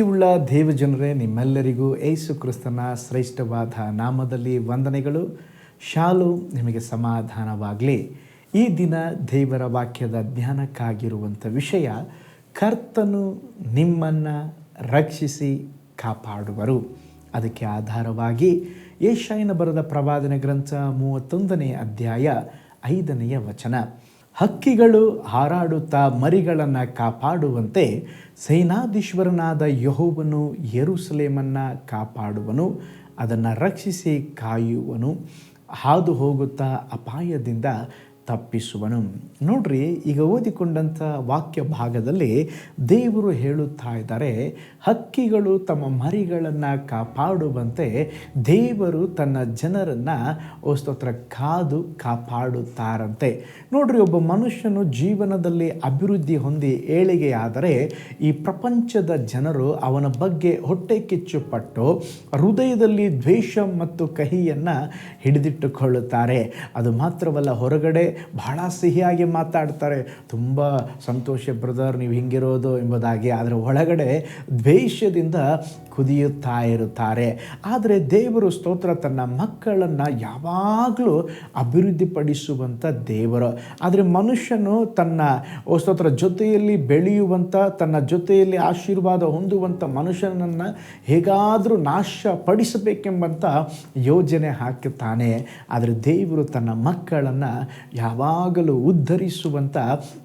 ಪ್ರೀತಿಯುಳ್ಳ ದೇವಜನರೇ, ನಿಮ್ಮೆಲ್ಲರಿಗೂ ಏಸು ಕ್ರಿಸ್ತನ ಶ್ರೇಷ್ಠವಾದ ನಾಮದಲ್ಲಿ ವಂದನೆಗಳು. ಶಾಲು, ನಿಮಗೆ ಸಮಾಧಾನವಾಗಲಿ. ಈ ದಿನ ದೇವರ ವಾಕ್ಯದ ಜ್ಞಾನಕ್ಕಾಗಿರುವಂಥ ವಿಷಯ, ಕರ್ತನು ನಿಮ್ಮನ್ನು ರಕ್ಷಿಸಿ ಕಾಪಾಡುವರು. ಅದಕ್ಕೆ ಆಧಾರವಾಗಿ ಏಷಾಯನ ಬರದ ಪ್ರವಾದನೆ ಗ್ರಂಥ ಮೂವತ್ತೊಂದನೇ ಅಧ್ಯಾಯ ಐದನೆಯ ವಚನ. ಹಕ್ಕಿಗಳು ಹಾರಾಡುತ್ತಾ ಮರಿಗಳನ್ನು ಕಾಪಾಡುವಂತೆ ಸೇನಾಧೀಶ್ವರನಾದ ಯಹೋವನು ಯರುಸಲೇಮನ್ನು ಕಾಪಾಡುವನು ಅದನ್ನು ರಕ್ಷಿಸಿ ಕಾಯುವನು. ಹಾದು ಹೋಗುತ್ತಾ ಅಪಾಯದಿಂದ ತಪ್ಪಿಸುವನು. ನೋಡ್ರಿ, ಈಗ ಓದಿಕೊಂಡಂಥ ವಾಕ್ಯ ಭಾಗದಲ್ಲಿ ದೇವರು ಹೇಳುತ್ತಾ ಇದ್ದಾರೆ, ಹಕ್ಕಿಗಳು ತಮ್ಮ ಮರಿಗಳನ್ನು ಕಾಪಾಡುವಂತೆ ದೇವರು ತನ್ನ ಜನರನ್ನು ಸ್ತೋತ್ರ, ಕಾದು ಕಾಪಾಡುತ್ತಾರಂತೆ. ನೋಡ್ರಿ, ಒಬ್ಬ ಮನುಷ್ಯನು ಜೀವನದಲ್ಲಿ ಅಭಿವೃದ್ಧಿ ಹೊಂದಿ ಏಳಿಗೆಯಾದರೆ, ಈ ಪ್ರಪಂಚದ ಜನರು ಅವನ ಬಗ್ಗೆ ಹೊಟ್ಟೆ ಕಿಚ್ಚುಪಟ್ಟು, ಹೃದಯದಲ್ಲಿ ದ್ವೇಷ ಮತ್ತು ಕಹಿಯನ್ನು ಹಿಡಿದಿಟ್ಟುಕೊಳ್ಳುತ್ತಾರೆ. ಅದು ಮಾತ್ರವಲ್ಲ, ಹೊರಗಡೆ ಬಹಳ ಸಿಹಿಯಾಗಿ ಮಾತಾಡ್ತಾರೆ. ತುಂಬ ಸಂತೋಷ ಬ್ರದರ್ ನೀವು ಹಿಂಗಿರೋದು ಎಂಬುದಾಗಿ. ಆದರೆ ಒಳಗಡೆ ದ್ವೇಷದಿಂದ ಕುದಿಯುತ್ತಾ ಇರುತ್ತಾರೆ ಆದರೆ ದೇವರು ಸ್ತೋತ್ರ ತನ್ನ ಮಕ್ಕಳನ್ನು ಯಾವಾಗಲೂ ಅಭಿವೃದ್ಧಿಪಡಿಸುವಂಥ ದೇವರು. ಆದರೆ ಮನುಷ್ಯನು ತನ್ನ ಸ್ತೋತ್ರ, ಜೊತೆಯಲ್ಲಿ ಬೆಳೆಯುವಂಥ ತನ್ನ ಜೊತೆಯಲ್ಲಿ ಆಶೀರ್ವಾದ ಹೊಂದುವಂಥ ಮನುಷ್ಯನನ್ನು ಹೇಗಾದರೂ ನಾಶ ಪಡಿಸಬೇಕೆಂಬಂಥ ಯೋಜನೆ ಹಾಕುತ್ತಾನೆ. ಆದರೆ ದೇವರು ತನ್ನ ಮಕ್ಕಳನ್ನು ಯಾವಾಗಲೂ ಉದ್ಧರಿಸುವಂಥ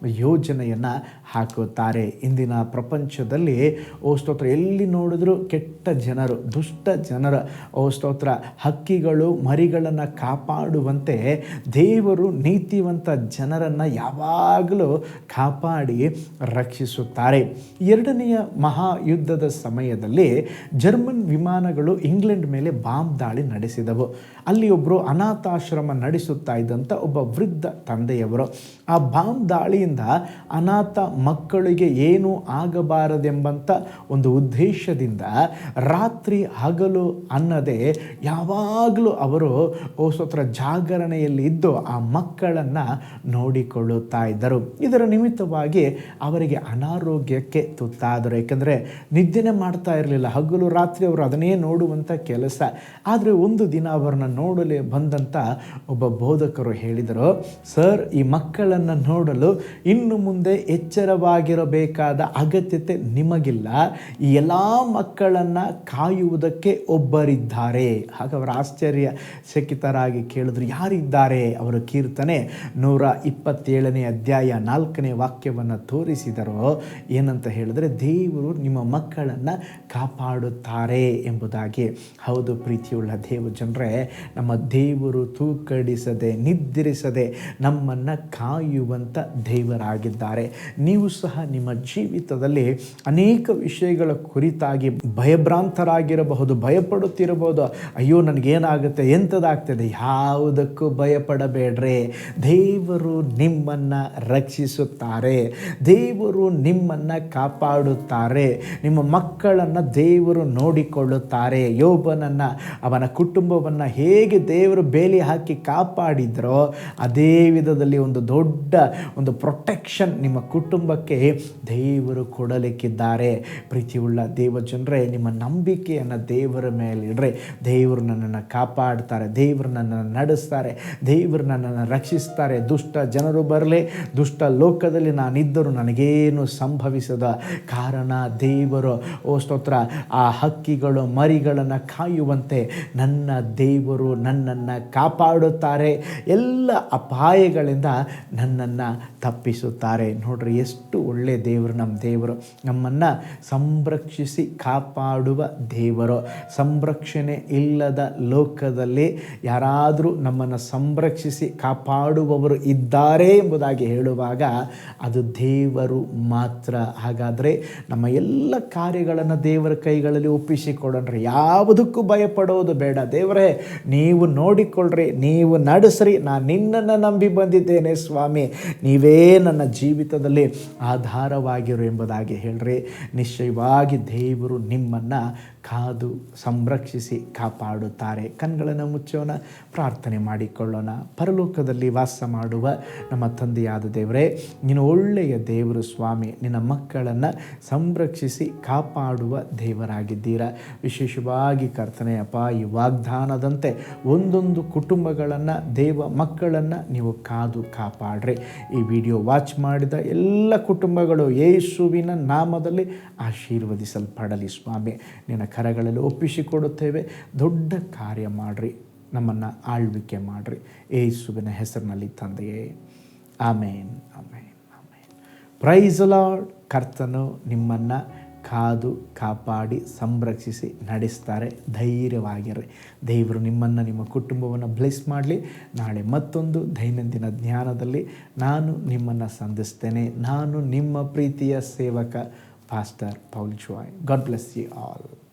ಯೋಜನೆಯನ್ನು ಹಾಕುತ್ತಾರೆ. ಇಂದಿನ ಪ್ರಪಂಚದಲ್ಲಿ, ಓ ಸ್ತೋತ್ರ, ಎಲ್ಲಿ ನೋಡಿದ್ರೂ ಕೆಟ್ಟ ಜನರು, ದುಷ್ಟ ಜನರ, ಓ ಸ್ತೋತ್ರ, ಹಕ್ಕಿಗಳು, ಮರಿಗಳನ್ನು ಕಾಪಾಡುವಂತೆ ದೇವರು ನೀತಿವಂತ ಜನರನ್ನು ಯಾವಾಗಲೂ ಕಾಪಾಡಿ ರಕ್ಷಿಸುತ್ತಾರೆ. ಎರಡನೆಯ ಮಹಾಯುದ್ಧದ ಸಮಯದಲ್ಲಿ ಜರ್ಮನ್ ವಿಮಾನಗಳು ಇಂಗ್ಲೆಂಡ್ ಮೇಲೆ ಬಾಂಬ್ ದಾಳಿ ನಡೆಸಿದವು. ಅಲ್ಲಿ ಒಬ್ಬರು ಅನಾಥಾಶ್ರಮ ನಡೆಸುತ್ತಾ ಇದ್ದಂಥ ಒಬ್ಬ ವೃದ್ಧ ತಂದೆಯವರು, ಆ ಬಾಂಬ್ ದಾಳಿಯಿಂದ ಅನಾಥ ಮಕ್ಕಳಿಗೆ ಏನೂ ಆಗಬಾರದೆಂಬಂಥ ಒಂದು ಉದ್ದೇಶದಿಂದ ರಾತ್ರಿ ಹಗಲು ಅನ್ನದೆ ಯಾವಾಗಲೂ ಅವರು, ಓ ಸ್ವತ್ರ ಜಾಗರಣೆಯಲ್ಲಿ ಇದ್ದು ಆ ಮಕ್ಕಳನ್ನು ನೋಡಿಕೊಳ್ಳುತ್ತಾ ಇದ್ದರು. ಇದರ ನಿಮಿತ್ತವಾಗಿ ಅವರಿಗೆ ಅನಾರೋಗ್ಯಕ್ಕೆ ತುತ್ತಾದರು. ಏಕೆಂದರೆ ನಿದ್ದೆನೆ ಮಾಡ್ತಾ ಇರಲಿಲ್ಲ. ಹಗಲು ರಾತ್ರಿ ಅವರು ಅದನ್ನೇ ನೋಡುವಂಥ ಕೆಲಸ. ಆದರೆ ಒಂದು ದಿನ ಅವರನ್ನು ನೋಡಲೇ ಬಂದಂಥ ಒಬ್ಬ ಬೋಧಕರು ಹೇಳಿದರು, ಸರ್, ಈ ಮಕ್ಕಳನ್ನು ನೋಡಲು ಇನ್ನು ಮುಂದೆ ಎಚ್ಚರವಾಗಿರಬೇಕಾದ ಅಗತ್ಯತೆ ನಿಮಗಿಲ್ಲ. ಈ ಎಲ್ಲ ಮಕ್ಕಳನ್ನು ಕಾಯುವುದಕ್ಕೆ ಒಬ್ಬರಿದ್ದಾರೆ. ಹಾಗ ಅವರ ಆಶ್ಚರ್ಯ ಶಕಿತರಾಗಿ ಕೇಳಿದ್ರು, ಯಾರಿದ್ದಾರೆ? ಅವರ ಕೀರ್ತನೆ ನೂರ ಇಪ್ಪತ್ತೇಳನೇ ಅಧ್ಯಾಯ ನಾಲ್ಕನೇ ವಾಕ್ಯವನ್ನು ತೋರಿಸಿದರೋ, ಏನಂತ ಹೇಳಿದ್ರೆ, ದೇವರು ನಿಮ್ಮ ಮಕ್ಕಳನ್ನು ಕಾಪಾಡುತ್ತಾರೆ ಎಂಬುದಾಗಿ. ಹೌದು ಪ್ರೀತಿಯುಳ್ಳ ದೇವ ಜನರೇ, ನಮ್ಮ ದೇವರು ತೂಕಡಿಸದೆ, ನಿದ್ರಿಸದೆ ನಮ್ಮನ್ನು ಕಾಯುವಂಥ ದೇವರಾಗಿದ್ದಾರೆ. ನೀವು ಸಹ ನಿಮ್ಮ ಜೀವಿತದಲ್ಲಿ ಅನೇಕ ವಿಷಯಗಳ ಕುರಿತಾಗಿ ಭಯಭ್ರಾಂತರಾಗಿರಬಹುದು, ಭಯಪಡುತ್ತಿರಬಹುದು. ಅಯ್ಯೋ, ನನಗೇನಾಗುತ್ತೆ? ಎಂಥದ್ದಾಗ್ತದೆ? ಯಾವುದಕ್ಕೂ ಭಯಪಡಬೇಡ್ರಿ. ದೇವರು ನಿಮ್ಮನ್ನು ರಕ್ಷಿಸುತ್ತಾರೆ. ದೇವರು ನಿಮ್ಮನ್ನು ಕಾಪಾಡುತ್ತಾರೆ. ನಿಮ್ಮ ಮಕ್ಕಳನ್ನು ದೇವರು ನೋಡಿಕೊಳ್ಳುತ್ತಾರೆ. ಯೋಬನನ್ನು, ಅವನ ಕುಟುಂಬವನ್ನು ಹೇಗೆ ದೇವರು ಬೇಲಿ ಹಾಕಿ ಕಾಪಾಡಿದ್ರೋ, ಅದೇ ವಿಧದಲ್ಲಿ ಒಂದು ದೊಡ್ಡ, ಒಂದು ಪ್ರೊಟೆಕ್ಷನ್ ನಿಮ್ಮ ಕುಟುಂಬಕ್ಕೆ ದೇವರು ಕೊಡಲಿಕ್ಕಿದ್ದಾರೆ. ಪ್ರೀತಿಯುಳ್ಳ ದೇವ ಜನರೇ ನಿಮ್ಮ ನಂಬಿಕೆಯನ್ನು ದೇವರ ಮೇಲೆ ಇಡ್ರಿ. ದೇವರು ನನ್ನನ್ನು ಕಾಪಾಡ್ತಾರೆ, ದೇವರು ನನ್ನನ್ನು ನಡೆಸ್ತಾರೆ, ದೇವರು ನನ್ನನ್ನು ರಕ್ಷಿಸ್ತಾರೆ. ದುಷ್ಟ ಜನರು ಬರಲಿ, ದುಷ್ಟ ಲೋಕದಲ್ಲಿ ನಾನಿದ್ದರೂ ನನಗೇನು ಸಂಭವಿಸದ ಕಾರಣ ದೇವರು. ಓ ಸ್ತೋತ್ರ, ಆ ಹಕ್ಕಿಗಳು, ಮರಿಗಳನ್ನು ಕಾಯುವಂತೆ ನನ್ನ ದೇವರು ನನ್ನನ್ನು ಕಾಪಾಡುತ್ತಾರೆ. ಎಲ್ಲ ಅಪಾಯಗಳಿಂದ ನನ್ನನ್ನು ತಪ್ಪಿಸುತ್ತಾರೆ. ನೋಡ್ರಿ, ಎಷ್ಟು ಒಳ್ಳೆಯ ದೇವರು ನಮ್ಮ ದೇವರು. ನಮ್ಮನ್ನು ಸಂರಕ್ಷಿಸಿ ಕಾಪಾಡುವ ದೇವರು? ಸಂರಕ್ಷಣೆ ಇಲ್ಲದ ಲೋಕದಲ್ಲಿ ಯಾರಾದರೂ ನಮ್ಮನ್ನು ಸಂರಕ್ಷಿಸಿ ಕಾಪಾಡುವವರು ಇದ್ದಾರೆ ಎಂಬುದಾಗಿ ಹೇಳುವಾಗ ಅದು ದೇವರು ಮಾತ್ರ. ಹಾಗಾದರೆ ನಮ್ಮ ಎಲ್ಲ ಕಾರ್ಯಗಳನ್ನು ದೇವರ ಕೈಗಳಲ್ಲಿ ಒಪ್ಪಿಸಿಕೊಡೋಣ್ರಿ ಯಾವುದಕ್ಕೂ ಭಯಪಡೋದು ಬೇಡ. ದೇವರೇ, ನೀವು ನೋಡಿಕೊಳ್ಳ್ರಿ, ನೀವು ನಡೆಸ್ರಿ. ನಾನು ನಿನ್ನನ್ನು ನಂಬಿ ಬಂದಿದ್ದೇನೆ ಸ್ವಾಮಿ. ನೀವೇ ನನ್ನ ಜೀವಿತದಲ್ಲಿ ಆಧಾರವಾಗಿರು ಎಂಬುದಾಗಿ ಹೇಳ್ರಿ. ನಿಶ್ಚಯವಾಗಿ ದೇವರು ನಿಮ್ಮನ್ನು ಕಾದು ಸಂರಕ್ಷಿಸಿ ಕಾಪಾಡುತ್ತಾರೆ. ಕಣ್ಗಳನ್ನು ಮುಚ್ಚೋಣ, ಪ್ರಾರ್ಥನೆ ಮಾಡಿಕೊಳ್ಳೋಣ. ಪರಲೋಕದಲ್ಲಿ ವಾಸ ಮಾಡುವ ನಮ್ಮ ತಂದೆಯಾದ ದೇವರೇ, ನೀನು ಒಳ್ಳೆಯ ದೇವರು ಸ್ವಾಮಿ. ನಿನ್ನ ಮಕ್ಕಳನ್ನು ಸಂರಕ್ಷಿಸಿ ಕಾಪಾಡುವ ದೇವರಾಗಿದ್ದೀರಾ? ವಿಶೇಷವಾಗಿ ಕರ್ತನೆಯಪ್ಪ ಈ ವಾಗ್ದಾನದಂತೆ ಒಂದೊಂದು ಕುಟುಂಬಗಳನ್ನು, ದೇವ ಮಕ್ಕಳನ್ನು ನೀವು ಕಾದು ಕಾಪಾಡ್ರಿ. ಈ ವಿಡಿಯೋ ವಾಚ್ ಮಾಡಿದ ಎಲ್ಲ ಕುಟುಂಬಗಳು ಯೇಸುವಿನ ನಾಮದಲ್ಲಿ ಆಶೀರ್ವದಿಸಲ್ಪಡಲಿ ಸ್ವಾಮಿ. ನಿನ್ನ ಕರಗಳಲ್ಲಿ ಒಪ್ಪಿಸಿಕೊಡುತ್ತೇವೆ. ದೊಡ್ಡ ಕಾರ್ಯ ಮಾಡಿರಿ. ನಮ್ಮನ್ನು ಆಳ್ವಿಕೆ ಮಾಡಿರಿ. ಏಸುವಿನ ಹೆಸರಿನಲ್ಲಿ ತಂದೆಯೇ. ಆಮೇನ್ ಆಮೇನ್ ಆಮೇನ್. ಪ್ರೈಸ್ ಲಾರ್ಡ್ ಕರ್ತನು ನಿಮ್ಮನ್ನು ಕಾದು ಕಾಪಾಡಿ ಸಂರಕ್ಷಿಸಿ ನಡೆಸ್ತಾರೆ. ಧೈರ್ಯವಾಗಿರ್ರಿ. ದೇವರು ನಿಮ್ಮನ್ನು ನಿಮ್ಮ ಕುಟುಂಬವನ್ನು ಬ್ಲೆಸ್ ಮಾಡಲಿ. ನಾಳೆ ಮತ್ತೊಂದು ದೈನಂದಿನ ಜ್ಞಾನದಲ್ಲಿ ನಾನು ನಿಮ್ಮನ್ನು ಸಂಧಿಸ್ತೇನೆ. ನಾನು ನಿಮ್ಮ ಪ್ರೀತಿಯ ಸೇವಕ pastor Paul Joy God bless you all